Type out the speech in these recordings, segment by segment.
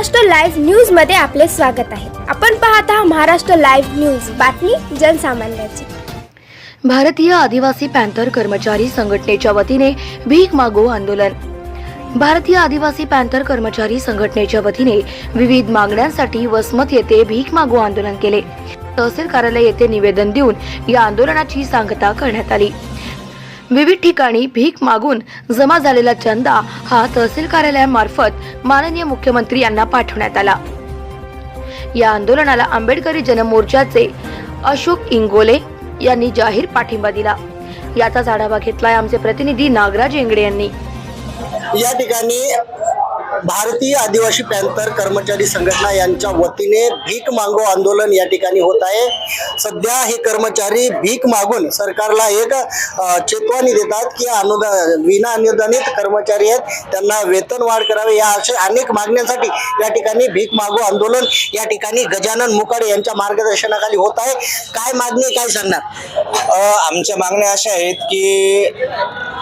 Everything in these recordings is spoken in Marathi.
महाराष्ट्र लाईव्ह न्यूजमध्ये आपले स्वागत आहे. आपण पाहत आहात महाराष्ट्र लाईव्ह न्यूज. बातमी जनसामान्याची. भारतीय आदिवासी पॅन्थर कर्मचारी संघटनेच्या वतीने भीक मागो आंदोलन. भारतीय आदिवासी पॅन्थर कर्मचारी संघटनेच्या वतीने विविध मागण्यांसाठी वसमत येथे भीक मागो आंदोलन केले. तहसील कार्यालय येथे निवेदन देऊन या आंदोलनाची सांगता करण्यात आली. विविध ठिकाणी भीक मागून जमा झालेला चंदा हा तहसील कार्यालयामार्फत माननीय मुख्यमंत्री यांना पाठवण्यात आला. या आंदोलनाला आंबेडकरी जनमोर्चाचे अशोक इंगोले यांनी जाहीर पाठिंबा दिला. याचाच आढावा घेतलाय आमचे प्रतिनिधी नागराज इंगडे यांनी. या ठिकाणी भारतीय आदिवासी पॅन्थर कर्मचारी संघटना यांच्या वतीने भीक मागो आंदोलन या ठिकाणी होत आहे. सध्या हे कर्मचारी भीक मागून सरकारला एक चेतवानी देतात की अनुदान विना अनुदानित कर्मचारी आहेत त्यांना वेतन वाढ करावे. या अशा अनेक मागण्यांसाठी या ठिकाणी भीक मागो आंदोलन या ठिकाणी गजानन मुकाडे यांच्या मार्गदर्शनाखाली होत आहे. काय मागणी काय सांगणार? आमच्या मागण्या अशा आहेत की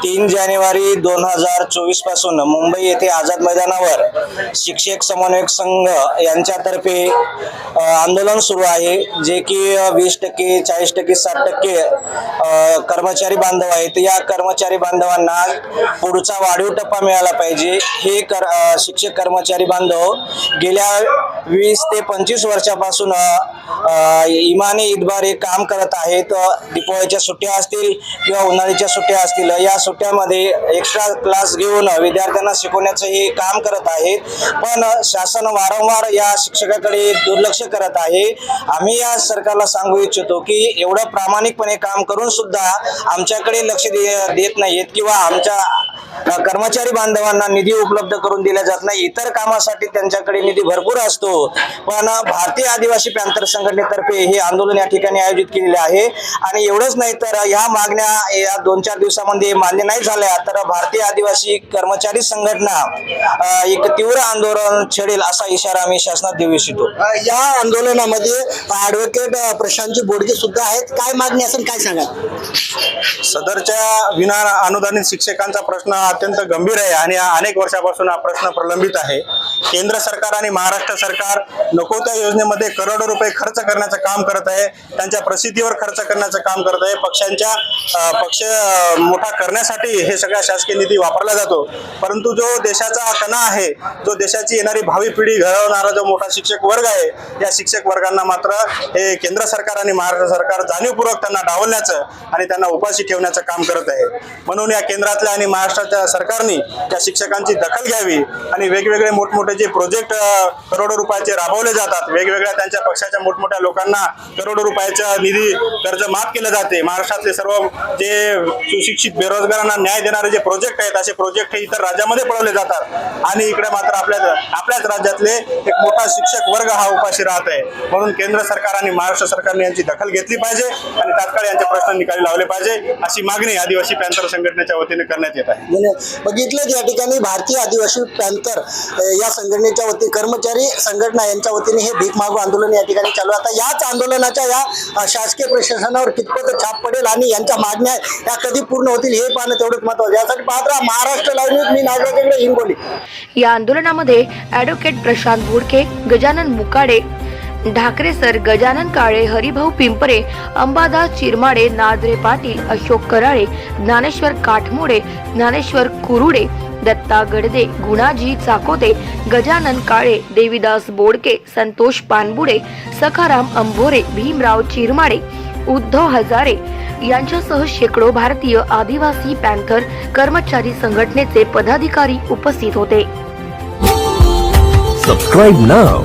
तीन जानेवारी दोन हजार चोवीसपासून मुंबई येथे आझाद स्तरावर शिक्षक समन्वयक संघ यांच्यातर्फे आंदोलन सुरू आहे जे की वीस टक्के चाळीस टक्के साठ टक्के कर्मचारी बांधव आहेत. या कर्मचारी बांधवांना पुढचा वाढीव टप्पा मिळाला पाहिजे. हे कर शिक्षक कर्मचारी बांधव गेल्या वीस ते पंचवीस वर्षापासून इमाने अ, इमानी हे काम करत आहेत. अ, दिपावळीच्या सुट्ट्या असतील किंवा उन्हाळ्याच्या सुट्ट्या असतील या सुट्ट्यामध्ये एक्स्ट्रा क्लास घेऊन विद्यार्थ्यांना शिकवण्याचं हे काम करत आहेत. पण शासन वारंवार या शिक्षकाकडे दुर्लक्ष करत आहे. आम्ही या सरकारला सांगू इच्छितो की एवढं प्रामाणिकपणे काम करून सुद्धा आमच्याकडे लक्ष देत नाहीत किंवा आमच्या कर्मचारी बांधवांना निधी उपलब्ध करून दिला जात नाही. इतर कामासाठी त्यांच्याकडे निधी भरपूर असतो. पण भारतीय आदिवासी पॅंथर संघटनेतर्फे हे आंदोलन या ठिकाणी आयोजित केलेले आहे. आणि एवढंच नाही तर ह्या मागण्या या दोन चार दिवसामध्ये मान्य नाही झाल्या तर भारतीय आदिवासी कर्मचारी संघटना एक तीव्र आंदोलन छेडेल असा इशारा आम्ही शासनात देऊ इच्छितो. या आंदोलनामध्ये ऍडव्होकेट प्रशांतजी बोडके सुद्धा आहेत. काय मागणी असेल काय सांगा सदरच्या विना अनुदानित शिक्षकांचा प्रश्न हा अत्यंत गंभीर आहे आणि हा अनेक वर्षापासून हा प्रश्न प्रलंबित आहे. केंद्र सरकार आणि महाराष्ट्र सरकार नको त्या योजनेमध्ये करोडो रुपये खर्च करण्याचं काम करत आहे. त्यांच्या प्रसिद्धीवर खर्च करण्याचं काम करत आहे. पक्षांच्या पक्ष मोठा करण्यासाठी हे सगळा शासकीय निधी वापरला जातो. परंतु जो देशाचा कणा आहे जो देशाची येणारी भावी पिढी घडवणारा जो मोठा शिक्षक वर्ग आहे या शिक्षक वर्गांना मात्र हे केंद्र सरकार आणि महाराष्ट्र सरकार जाणीवपूर्वक त्यांना डावलण्याचं आणि त्यांना उपाशी ठेवण्याचं काम करत आहे. म्हणून या केंद्रातल्या आणि महाराष्ट्राच्या सरकारने त्या शिक्षकांची दखल घ्यावी आणि वेगवेगळे मोठमोठे जे प्रोजेक्ट करोडो रुपयाचे राबवले जातात वेगवेगळ्या त्यांच्या पक्षाच्या मोठमोठ्या लोकांना करोडो रुपयाचा निधी कर्ज माफ केलं जाते. महाराष्ट्रातले सर्व जे सुशिक्षित बेरोजगारांना न्याय देणारे जे प्रोजेक्ट आहेत असे प्रोजेक्ट हे इतर राज्यामध्ये पळवले जातात. आणि इकडे मात्र आपल्या आपल्याच राज्यातले एक मोठा शिक्षक वर्ग हा उपाशी राहत आहे. म्हणून केंद्र सरकार आणि महाराष्ट्र सरकारने यांची दखल घेतली पाहिजे आणि तात्काळ यांचे प्रश्न निकाली लावले पाहिजे अशी मागणी आदिवासी पॅन्थर संघटनेच्या वतीने करण्यात येत आहे. बघितलेच बघितलं या ठिकाणी भारतीय आदिवासी पॅंथर या संघटनेच्या वतीने कर्मचारी संघटना यांच्या वतीने हे भीक मागू आंदोलन या ठिकाणी चालू आता याच आंदोलनाच्या या शासकीय प्रशासनावर कितपत छाप पडेल आणि यांच्या मागण्या या कधी पूर्ण होतील हे पाहणं तेवढंच महत्वाचं यासाठी पाहत राहा महाराष्ट्र लाईव्ह मी नागराजेंद्र हिंगोली या आंदोलनामध्ये ऍडव्होकेट प्रशांत बुडके गजानन मुकाडे ढाकरे सर गजानन काळे हरिभाऊ पिंपरे अंबादास चिरमाडे नादरे पाटील अशोक कराळे ज्ञानेश्वर काठमोडे ज्ञानेश्वर कुरुडे दत्ता गडदे गुणाजी चाकोते गजानन काळे देवीदास बोडके संतोष पानबुडे सखाराम अंभोरे भीमराव चिरमाडे उद्धव हजारे यांच्यासह शेकडो भारतीय आदिवासी पॅन्थर कर्मचारी संघटनेचे पदाधिकारी उपस्थित होते. Subscribe now